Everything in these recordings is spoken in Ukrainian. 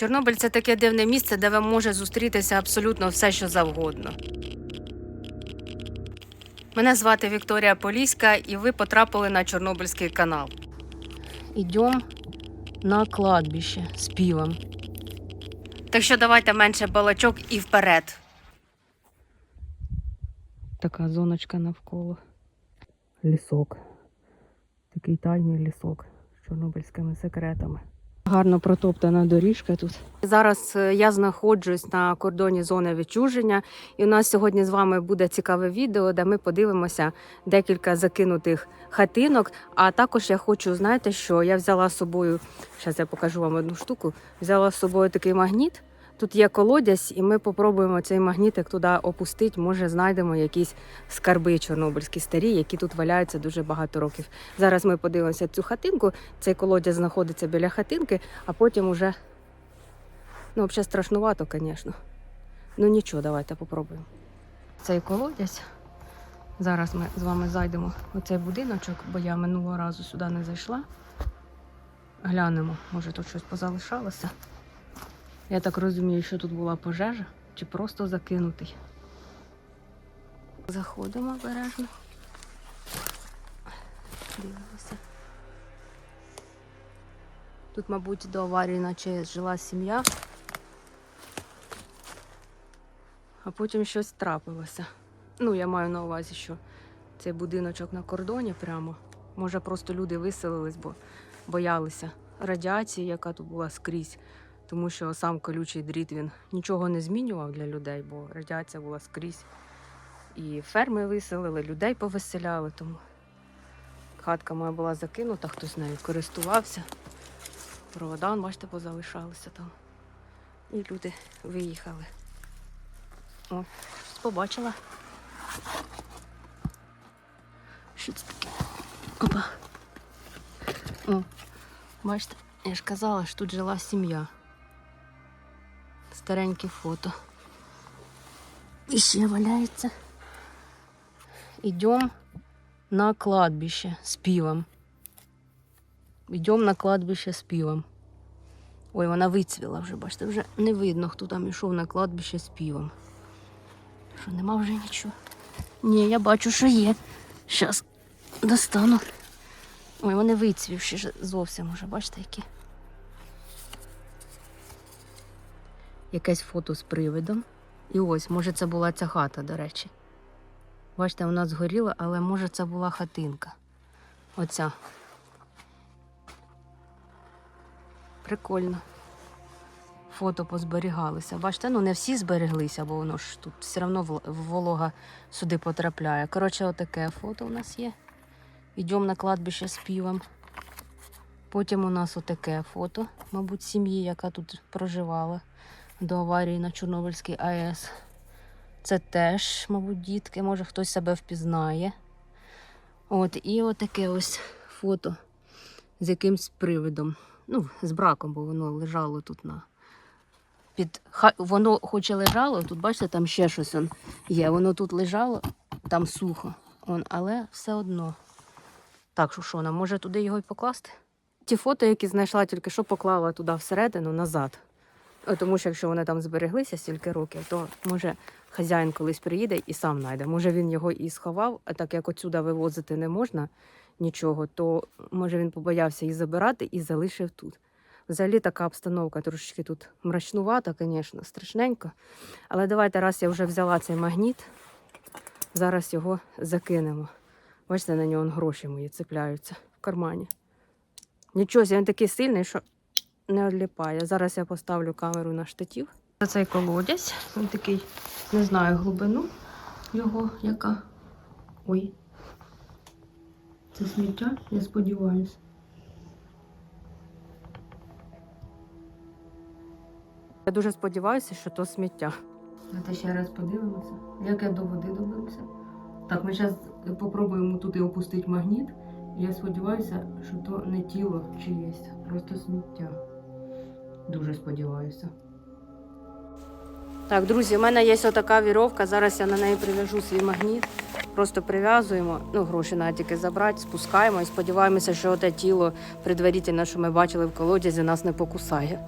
Чорнобиль це таке дивне місце, де вам може зустрітися абсолютно все, що завгодно. Мене звати Вікторія Поліська, і ви потрапили на Чорнобильський канал. Ідемо на кладбище з півом. Так що давайте менше балачок і вперед. Така зоночка навколо. Лісок. Такий тайний лісок з чорнобильськими секретами. Гарно протоптана доріжка тут. Зараз е, я знаходжусь на кордоні зони відчуження, і у нас сьогодні з вами буде цікаве відео, де ми подивимося декілька закинутих хатинок. А також я хочу, знаєте, що я взяла з собою, зараз я покажу вам одну штуку. Взяла з собою такий магніт. Тут є колодязь, і ми попробуємо цей магнітик туди опустити. Може, знайдемо якісь скарби чорнобильські старі, які тут валяються дуже багато років. Зараз ми подивимося цю хатинку. Цей колодязь знаходиться біля хатинки, а потім уже. Ну, взагалі страшнувато, звісно. Ну нічого, давайте попробуємо. Цей колодязь. Зараз ми з вами зайдемо в цей будиночок, бо я минулого разу сюди не зайшла. Глянемо, може тут щось позалишалося. Я так розумію, що тут була пожежа чи просто закинутий. Заходимо обережно. Дивимося. Тут, мабуть, до аварії наче жила сім'я, а потім щось трапилося. Ну, я маю на увазі, що цей будиночок на кордоні прямо. Може, просто люди виселились, бо боялися радіації, яка тут була скрізь. Тому що сам колючий дріт він нічого не змінював для людей, бо радіація була скрізь. І ферми виселили, людей повиселяли, тому хатка моя була закинута, хтось нею користувався. Провода, бачите, позалишалися там. І люди виїхали. О, щось побачила. Що це таке? Опа. О, бачите, я ж казала, що тут жила сім'я. Стареньке фото. І ще валяється. Идем на кладбище с пивом. Йдемо на кладбище з півом. Ой, вона вицвіла вже, бачите, вже не видно, хто там йшов на кладбище з півом. Що, нема вже нічого? Ні, я бачу, що є. Щас достану. Ой, вони вицвівші зовсім уже, бачите, які. Якесь фото з привидом. І ось, може, це була ця хата, до речі. Бачите, вона згоріла, але може це була хатинка. Оця. Прикольно. Фото позберігалися. Бачите, ну не всі збереглися, бо воно ж тут все одно волога сюди потрапляє. Коротше, отаке фото у нас є. Йдемо на кладбище з півом. Потім у нас отаке фото, мабуть, сім'ї, яка тут проживала до аварії на Чорнобильській АЕС. Це теж, мабуть, дітки, може хтось себе впізнає. От, і отаке ось фото з якимсь привидом. Ну, з браком, бо воно лежало тут на. Під... Воно хоч і лежало, тут бачите, там ще щось он є. Воно тут лежало, там сухо. Он, але все одно. Так, що що, нам може туди його й покласти? Ті фото, які знайшла, тільки що поклала туди всередину назад. Е, Тому що якщо вони там збереглися стільки років, то може хазяїн колись приїде і сам знайде. Може він його і сховав, а так як отсюди вивозити не можна нічого, то може він побоявся її забирати і залишив тут. Взагалі така обстановка трошечки тут мрачнувата, звісно, страшненько. Але давайте, раз я вже взяла цей магніт, зараз його закинемо. Бачите, на нього гроші мої цепляються в кармані. Нічого, він такий сильний, що не відліпає. Зараз я поставлю камеру на штатів. Цей колодязь, він такий, не знаю, глибину його яка. Ой. Це сміття, я сподіваюся. Я дуже сподіваюся, що то сміття. Давайте ще раз подивимося, як я до води доберуся. Так, ми зараз спробуємо туди опустити магніт. Я сподіваюся, що то не тіло чиєсь, просто сміття. Дуже сподіваюся. Так, друзі, у мене є отака віровка. Зараз я на неї прив'яжу свій магніт. Просто прив'язуємо, ну, гроші на тільки забрати, спускаємо і сподіваємося, що те тіло предварительно, що ми бачили в колодязі, нас не покусає.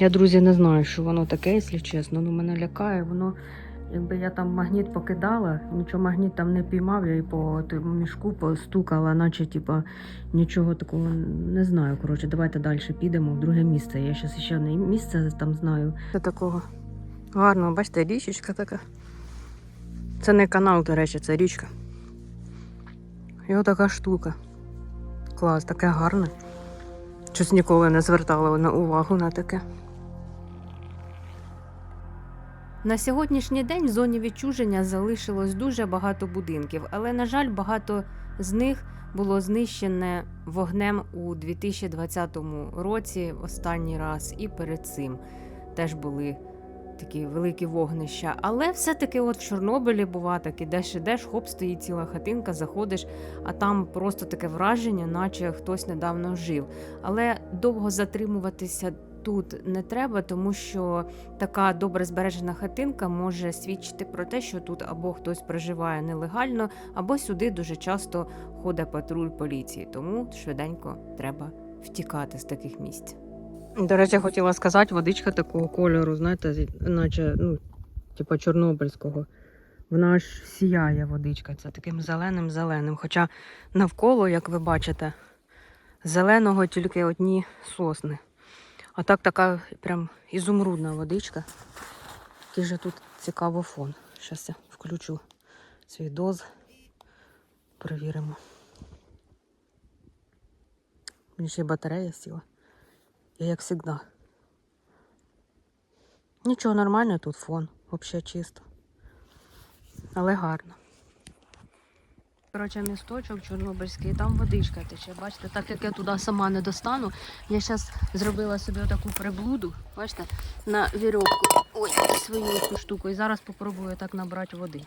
Я, друзі, не знаю, що воно таке, якщо чесно. Ну, мене лякає. Воно, якби я там магніт покидала, нічого магніт там не піймав, я і по мішку постукала, наче типа нічого такого не знаю. Коротше, давайте далі підемо в друге місце. Я зараз ще не місце там знаю. Це такого гарного, бачите, річечка така. Це не канал, до речі, це річка. І отака штука. Клас, таке гарне. Щось ніколи не звертала на увагу на таке. На сьогоднішній день в зоні відчуження залишилось дуже багато будинків, але, на жаль, багато з них було знищене вогнем у 2020 році останній раз, і перед цим теж були такі великі вогнища. Але все-таки от в Чорнобилі бува так, ідеш ідеш, хоп, стоїть ціла хатинка, заходиш, а там просто таке враження, наче хтось недавно жив. Але довго затримуватися тут не треба, тому що така добре збережена хатинка може свідчити про те, що тут або хтось проживає нелегально, або сюди дуже часто ходить патруль поліції. Тому швиденько треба втікати з таких місць. До речі, хотіла сказати, водичка такого кольору, знаєте, наче, ну, типу чорнобильського. Вона аж сіяє водичка, це таким зеленим-зеленим. Хоча навколо, як ви бачите, зеленого тільки одні сосни. А так така прям ізумрудна водичка. Який же тут цікавий фон. Зараз я включу свій доз. Перевіримо. Мені ще й батарея сіла. Я як завжди. Нічого нормально тут фон, взагалі чисто. Але гарно. Коротше, місточок Чорнобильський, там водичка тече. Бачите, так як я туди сама не достану, я зараз зробила собі таку приблуду, бачите, на вірьовку. Ой, свою цю штуку. І зараз попробую так набрати води.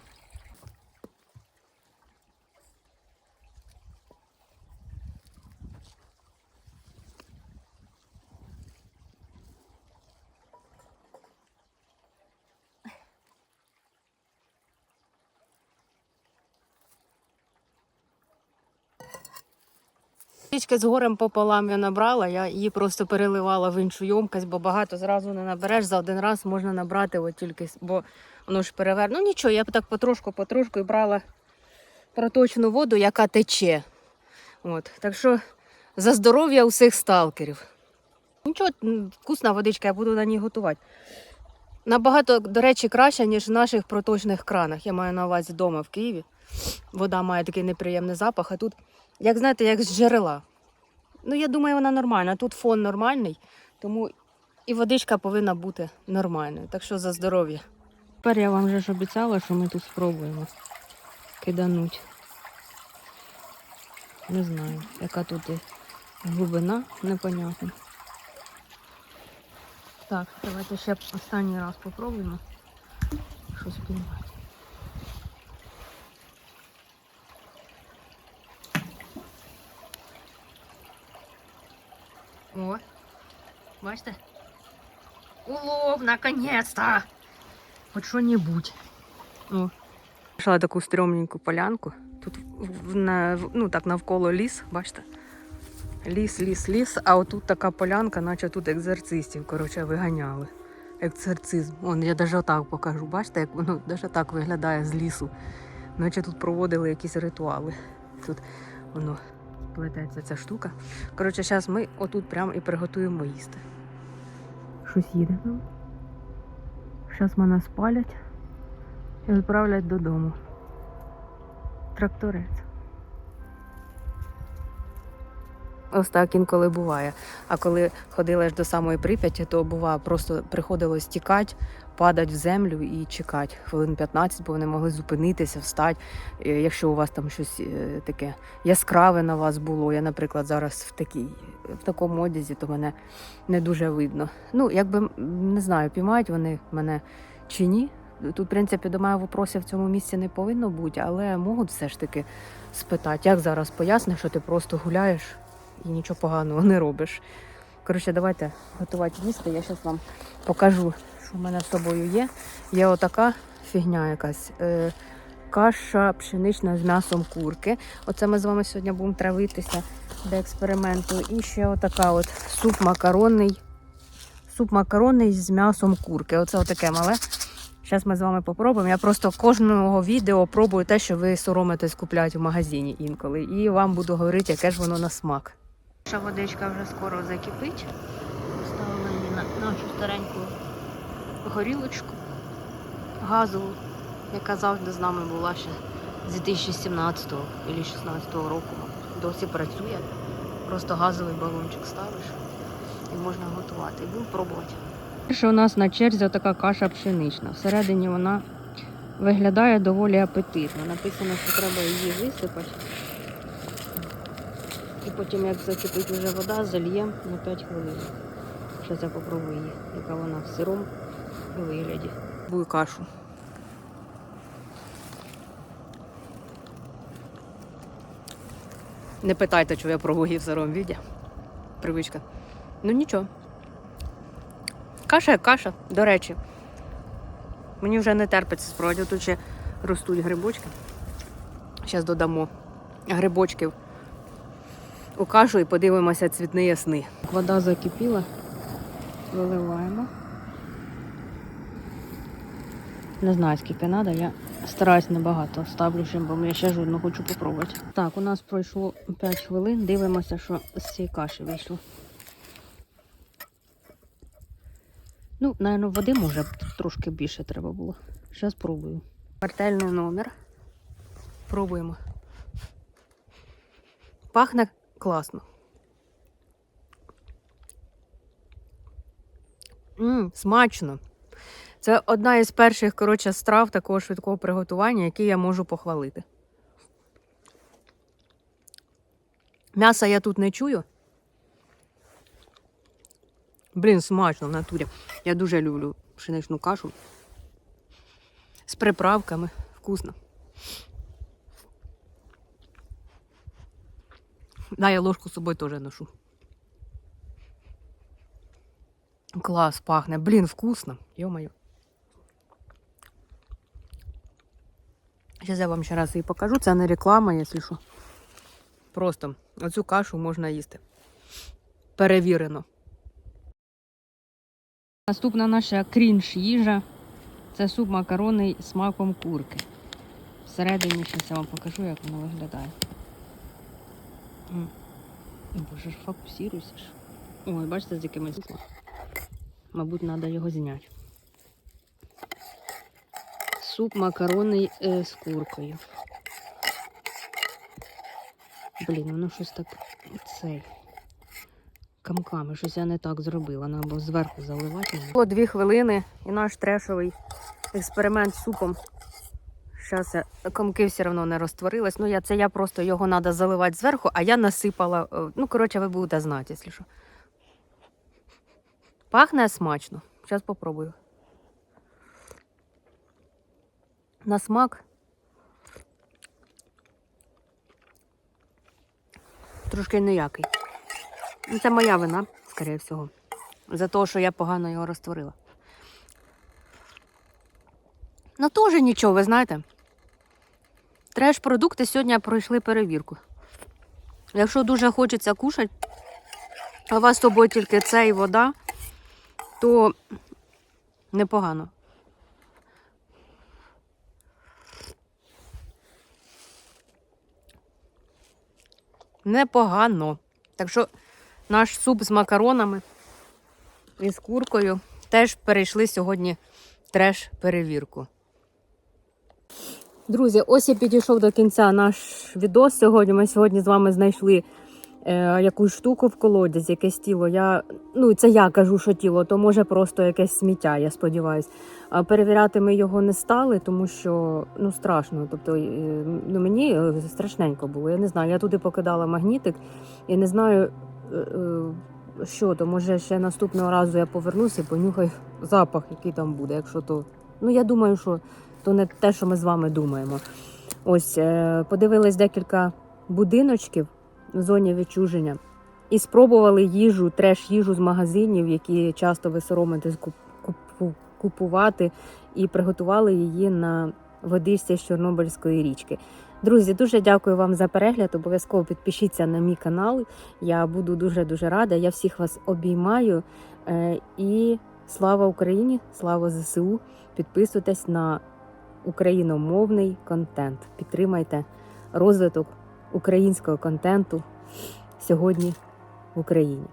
Річки з горем пополам я набрала, я її просто переливала в іншу ємкость, бо багато зразу не набереш. За один раз можна набрати от тільки, бо воно ж переверне. Ну нічого, я б так потрошку, потрошку і брала проточну воду, яка тече. От. Так що за здоров'я усіх сталкерів. Нічого, вкусна водичка, я буду на ній готувати. Набагато, до речі, краще, ніж в наших проточних кранах. Я маю на увазі вдома в Києві. Вода має такий неприємний запах, а тут як знаєте, як з джерела. Ну, я думаю, вона нормальна. Тут фон нормальний, тому і водичка повинна бути нормальною. Так що за здоров'я. Тепер я вам вже ж обіцяла, що ми тут спробуємо кидануть. Не знаю, яка тут і глибина, непонятно. Так, давайте ще останній раз попробуємо щось піймати. О, бачите? Улов, наконец-то! Хоть що-небудь. О. Пішла таку стрьомненьку полянку. Тут на, ну, так навколо ліс, бачите? Ліс, ліс, ліс, а отут така полянка, наче тут екзорцистів, коротше, виганяли. Екзорцизм. Вон, я навіть отак покажу. Бачите, як воно навіть так виглядає з лісу. Наче тут проводили якісь ритуали. Тут воно плететься ця штука. Коротше, зараз ми отут прямо і приготуємо їсти. Щось їде нам. Зараз мене спалять і відправлять додому. Тракторець. Ось так інколи буває. А коли ходила ж до самої Прип'яті, то бува, просто приходилось тікати, падати в землю і чекати хвилин 15, бо вони могли зупинитися, встати. Е, Якщо у вас там щось е, таке яскраве на вас було. Я, наприклад, зараз в такій, в такому одязі, то мене не дуже видно. Ну, якби не знаю, піймають вони мене чи ні. Тут, в принципі, до мене вопросів в цьому місці не повинно бути, але можуть все ж таки спитати, як зараз поясниш, що ти просто гуляєш і нічого поганого не робиш. Коротше, давайте готувати їсти. Я зараз вам покажу, що в мене з собою є. Є отака фігня якась. Е, каша пшенична з м'ясом курки. Оце ми з вами сьогодні будемо травитися до експерименту. І ще отака от суп макаронний суп макаронний з м'ясом курки. Оце отаке мале. Зараз ми з вами попробуємо. Я просто кожного відео пробую те, що ви соромитесь купляти в магазині інколи. І вам буду говорити, яке ж воно на смак. Наша водичка вже скоро закипить. Поставила її на нашу стареньку горілочку газову, яка завжди з нами була ще з 2017 або 2016 року. Досі працює. Просто газовий балончик ставиш і можна готувати. Будемо пробувати. Перше у нас на черзі така каша пшенична. Всередині вона виглядає доволі апетитно. Написано, що треба її висипати. І потім, як закипить вже вода, зальємо на 5 хвилин. Зараз я попробую її, яка вона в сирому вигляді. Бую кашу. Не питайте, чого я пробую її в сирому віді. Привичка. Ну нічого. Каша як каша, до речі. Мені вже не терпиться справді. Тут ще ростуть грибочки. Зараз додамо грибочків у кашу і подивимося цвітні ясни. Вода закипіла. Виливаємо. Не знаю, скільки треба, я стараюсь небагато ставлю, бо я ще жодну хочу попробувати. Так, у нас пройшло 5 хвилин. Дивимося, що з цієї каші вийшло. Ну, напевно, води може трошки більше треба було. Зараз пробую. Картельний номер. Пробуємо. Пахне класно. Мм, смачно. Це одна із перших, коротше, страв такого швидкого приготування, які я можу похвалити. М'яса я тут не чую. Блін, смачно в натурі. Я дуже люблю пшеничну кашу. З приправками. Вкусно. Да, я ложку з собою теж ношу. Клас, пахне. Блін, вкусно. Йо-моє. Зараз я вам ще раз її покажу. Це не реклама, якщо що. Просто оцю кашу можна їсти. Перевірено. Наступна наша крінж їжа. Це суп макарони з смаком курки. Всередині зараз я вам покажу, як воно виглядає. М. Боже ж, фокусируйся ж. Ой, бачите, з якимось. Мабуть, треба його зняти. Суп макарони е, з куркою. Блін, воно щось так цей. Камками, щось я не так зробила. Треба було зверху заливати. Було дві хвилини і наш трешовий експеримент з супом. Зараз комки все одно не розтворились. Ну, я, це я просто його треба заливати зверху, а я насипала. е, Ну, коротше, ви будете знати, якщо що. Пахне смачно. Зараз попробую. На смак. Трошки ніякий. Ну, Це моя вина, скоріше всього. За те, що я погано його розтворила. Ну, теж нічого, ви знаєте. Треш-продукти сьогодні пройшли перевірку. Якщо дуже хочеться кушати, а у вас з тобою тільки це і вода, то непогано. Непогано. Так що наш суп з макаронами і з куркою теж перейшли сьогодні треш-перевірку. Друзі, ось і підійшов до кінця наш відос сьогодні. Ми сьогодні з вами знайшли е, якусь штуку в колодязі, якесь тіло. Я, ну, це я кажу, що тіло, то може просто якесь сміття, я сподіваюся. А перевіряти ми його не стали, тому що ну, страшно. Тобто, е, ну, мені е, страшненько було. Я не знаю, я туди покидала магнітик і не знаю, е, е, що то. Може, ще наступного разу я повернуся і понюхаю запах, який там буде. Якщо то. Ну, я думаю, що то не те, що ми з вами думаємо. Ось е, подивились декілька будиночків в зоні відчуження і спробували їжу, треш-їжу з магазинів, які часто ви соромитесь купувати, і приготували її на водичці з Чорнобильської річки. Друзі, дуже дякую вам за перегляд. Обов'язково підпишіться на мій канал. Я буду дуже дуже рада. Я всіх вас обіймаю. Е, І слава Україні! Слава ЗСУ! Підписуйтесь на україномовний контент. Підтримайте розвиток українського контенту сьогодні в Україні.